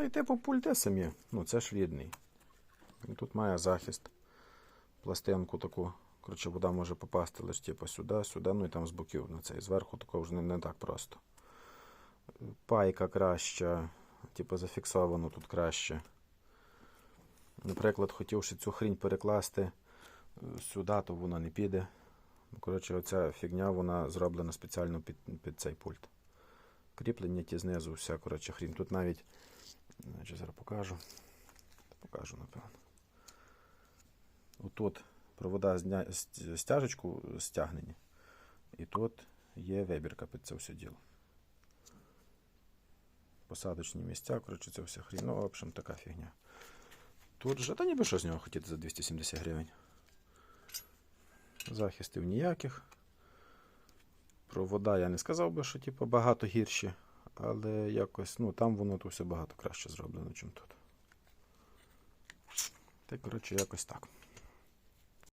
Та й типу пульти самі. Ну, це ж рідний. Він тут має захист. Пластинку таку. Коротше, вода може попасти лише типу, сюди, сюди, ну і там з боків на цей. Зверху такого вже не, не так просто. Пайка краща, типу зафіксовано тут краще. Наприклад, хотів ще цю хрінь перекласти е, сюди, то воно не піде. Ну, Коротше, оця фігня вона зроблена спеціально під, під цей пульт. Кріплення ті знизу, вся коротше, хрінь. Тут навіть, значить, зараз покажу. Покажу, напевно. Отут провода стяжечку стягнені. І тут є вибірка під це все діло. Посадочні місця, коротше, це вся хрінь. Ну, в общем, така фігня. Тут же, та ніби що з нього хотіти за 270 гривень. Захистів ніяких. Провода я не сказав би, що типу, багато гірші, але якось, ну, там воно то все багато краще зроблено, ніж тут. Та, коротше, якось так.